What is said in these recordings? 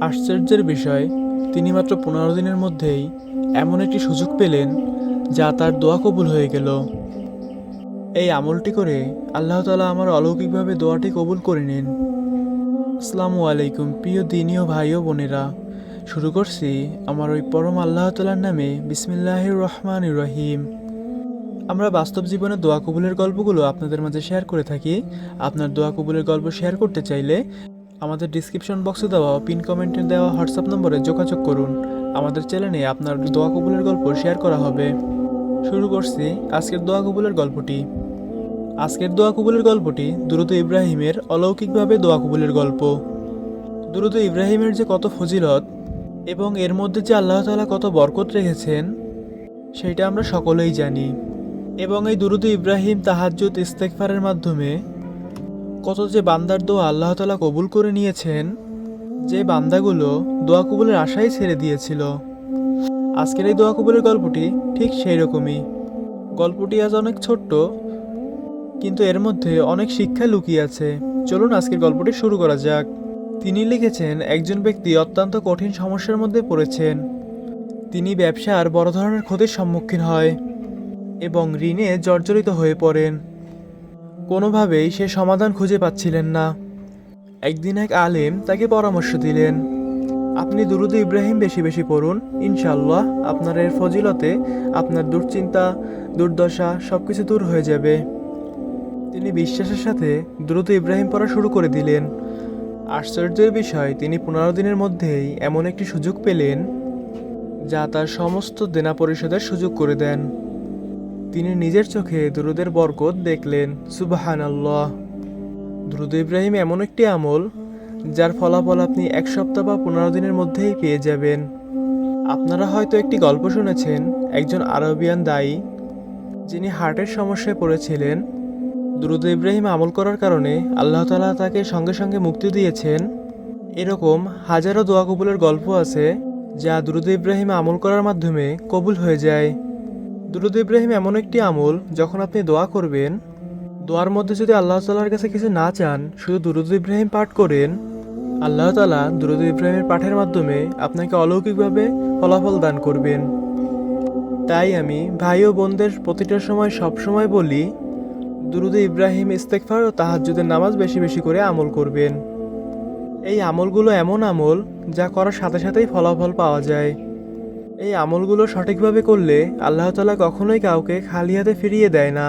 আশ্চর্যের বিষয়, তিনি মাত্র পনেরো দিনের মধ্যেই এমন একটি সুযোগ পেলেন যা তার দোয়া কবুল হয়ে গেল। এই আমলটি করে আল্লাহ তালা আমার অলৌকিকভাবে দোয়াটি কবুল করে নিন। আসসালামু আলাইকুম, প্রিয় দিনীয় ভাই ও বোনেরা। শুরু করছি আমার ওই পরম আল্লাহ তালার নামে বিসমিল্লাহির রহমান রহিম। আমরা বাস্তব জীবনে দোয়া কবুলের গল্পগুলো আপনাদের মাঝে শেয়ার করে থাকি। আপনার দোয়া কবুলের গল্প শেয়ার করতে চাইলে আমাদের ডিসক্রিপশন বক্সে দেওয়া পিন কমেন্টে দেওয়া হোয়াটসঅ্যাপ নম্বরে যোগাযোগ করুন। আমাদের চ্যানেলে আপনার দোয়া কবুলের গল্প শেয়ার করা হবে। শুরু করছি আজকের দোয়া কবুলের গল্পটি। আজকের দোয়া কবুলের গল্পটি দ্রুত ইব্রাহিমের অলৌকিকভাবে দোয়া কবুলের গল্প। দ্রুত ইব্রাহিমের যে কত ফজিলত এবং এর মধ্যে যে আল্লাহ তাআলা কত বরকত রেখেছেন, সেটা আমরা সকলেই জানি। এবং এই দুরুদ ইব্রাহিম তাহাজ্জুদ ইস্তেকফারের মাধ্যমে কত যে বান্দার দোয়া আল্লাহ তাআলা কবুল করে নিয়েছেন, যে বান্দাগুলো দোয়া কবুলের আশাই ছেড়ে দিয়েছিল। আজকের এই দোয়া কবুলের গল্পটি ঠিক সেই রকমই। গল্পটি আজ অনেক ছোট্ট, কিন্তু এর মধ্যে অনেক শিক্ষা লুকিয়ে আছে। চলুন আজকের গল্পটি শুরু করা যাক। তিনি লিখেছেন, একজন ব্যক্তি অত্যন্ত কঠিন সমস্যার মধ্যে পড়েছেন। তিনি ব্যবসার বড় ধরনের ক্ষতির সম্মুখীন হয় এবং ঋণে জর্জরিত হয়ে পড়েন। কোনোভাবেই সে সমাধান খুঁজে পাচ্ছিলেন না। একদিন এক আলেম তাকে পরামর্শ দিলেন, আপনি দুরুদ ইব্রাহিম বেশি বেশি পড়ুন ইনশাল্লাহ আপনার এর ফজিলতে আপনার দুশ্চিন্তা, দুর্দশা সব কিছু দূর হয়ে যাবে। তিনি বিশ্বাসের সাথে দ্রুত ইব্রাহিম পড়া শুরু করে দিলেন। আশ্চর্যের বিষয়, তিনি পনেরো দিনের মধ্যেই এমন একটি সুযোগ পেলেন, যা তার সমস্ত দেনা পরিশোধের সুযোগ করে দেন। তিনি নিজের চোখে দুরুদের বরকত দেখলেন। সুবাহান আল্লাহ দ্রুত ইব্রাহিম এমন একটি আমল, যার ফলাফল আপনি এক সপ্তাহ বা পনেরো দিনের মধ্যেই পেয়ে যাবেন। আপনারা হয়তো একটি গল্প শুনেছেন, একজন আরবিয়ান দায়ী, যিনি হার্টের সমস্যায় পড়েছিলেন। দ্রুত ইব্রাহিম আমল করার কারণে আল্লাহ তালা তাকে সঙ্গে সঙ্গে মুক্তি দিয়েছেন। এরকম হাজারো দোয়া কবুলের গল্প আছে, যা দ্রুত ইব্রাহিম আমল করার মাধ্যমে কবুল হয়ে যায়। দ্রুত ইব্রাহিম এমন একটি আমল, যখন আপনি দোয়া করবেন, দোয়ার মধ্যে যদি আল্লাহ তালার কাছে কিছু না চান, শুধু দুরুদ ইব্রাহিম পাঠ করেন, আল্লাহ তালা দুরুদ ইব্রাহিমের পাঠের মাধ্যমে আপনাকে অলৌকিকভাবে ফলাফল দান করবেন। তাই আমি ভাই ও বোনদের প্রতিটা সময় সব সময় বলি, দুরুদে ইব্রাহিম ইস্তেকফার ও তাহাজ্জুদের নামাজ বেশি বেশি করে আমল করবেন। এই আমলগুলো এমন আমল, যা করার সাথে সাথেই ফলাফল পাওয়া যায়। এই আমলগুলো সঠিকভাবে করলে আল্লাহ তালা কখনোই কাউকে খালি হাতে ফিরিয়ে দেয় না।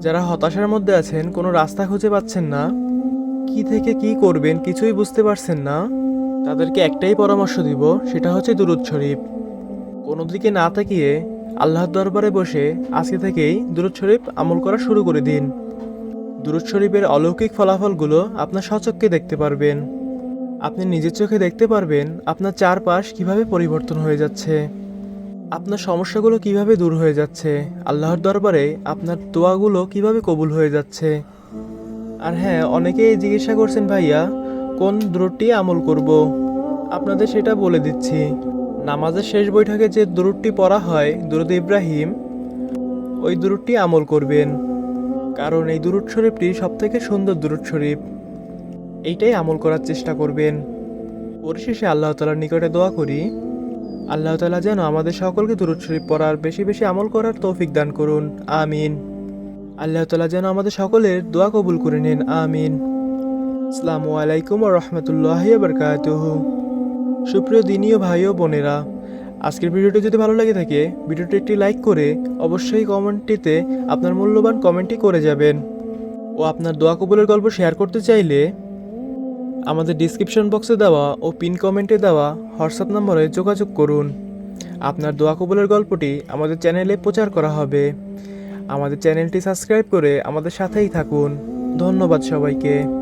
যারা হতাশার মধ্যে আছেন, কোনো রাস্তা খুঁজে পাচ্ছেন না। কি থেকে কি করবেন কিছুই বুঝতে পারছেন না। তাদেরকে একটাই পরামর্শ দিব, সেটা হচ্ছে দুরুদ শরীফ। কোনো দিকে না তাকিয়ে আল্লাহর দরবারে বসে আজকে থেকেই দুরুদ শরীফ আমল করা শুরু করে দিন। দুরুদ শরীফের অলৌকিক ফলাফলগুলো আপনার সচক্ষে দেখতে পারবেন। আপনি নিজের চোখে দেখতে পারবেন আপনার চারপাশ কীভাবে পরিবর্তন হয়ে যাচ্ছে, আপনার সমস্যাগুলো কীভাবে দূর হয়ে যাচ্ছে, আল্লাহর দরবারে আপনার দোয়াগুলো কীভাবে কবুল হয়ে যাচ্ছে। আর হ্যাঁ অনেকেই জিজ্ঞাসা করছেন, ভাইয়া, কোন দ্রুটটি আমল করব? আপনাদের সেটা বলে দিচ্ছি। নামাজের শেষ বৈঠকে যে দুরুদটি পড়া হয়, দুরুদ ইব্রাহিম, ওই দুরুদটি আমল করবেন। কারণ এই দুরুদ শরীফটি সবথেকে সুন্দর দুরুদ শরীফ। এইটাই আমল করার চেষ্টা করবেন। পরিশেষে আল্লাহ তালার নিকটে দোয়া করি। আল্লাহ তালা যেন আমাদের সকলকে দুরুদ শরীফ পড়ার বেশি বেশি আমল করার তৌফিক দান করুন। আমিন। আল্লাহ তালা যেন আমাদের সকলের দোয়া কবুল করে নিন। আমিন। আসসালামু আলাইকুম রহমতুল্লাহ বরকাতুহু। সুপ্রিয় দিনীয় ভাই ও বোনেরা, আজকের ভিডিওটি যদি ভালো লাগে থাকে, ভিডিওটি একটি লাইক করে অবশ্যই কমেন্টটিতে আপনার মূল্যবান কমেন্টটি করে যাবেন। ও আপনার দোয়া কবুলের গল্প শেয়ার করতে চাইলে আমাদের ডিসক্রিপশন বক্সে দেওয়া ও পিন কমেন্টে দেওয়া হোয়াটসঅ্যাপ নম্বরে যোগাযোগ করুন। আপনার দোয়া কবুলের গল্পটি আমাদের চ্যানেলে প্রচার করা হবে। আমাদের চ্যানেলটি সাবস্ক্রাইব করে আমাদের সাথেই থাকুন। ধন্যবাদ সবাইকে।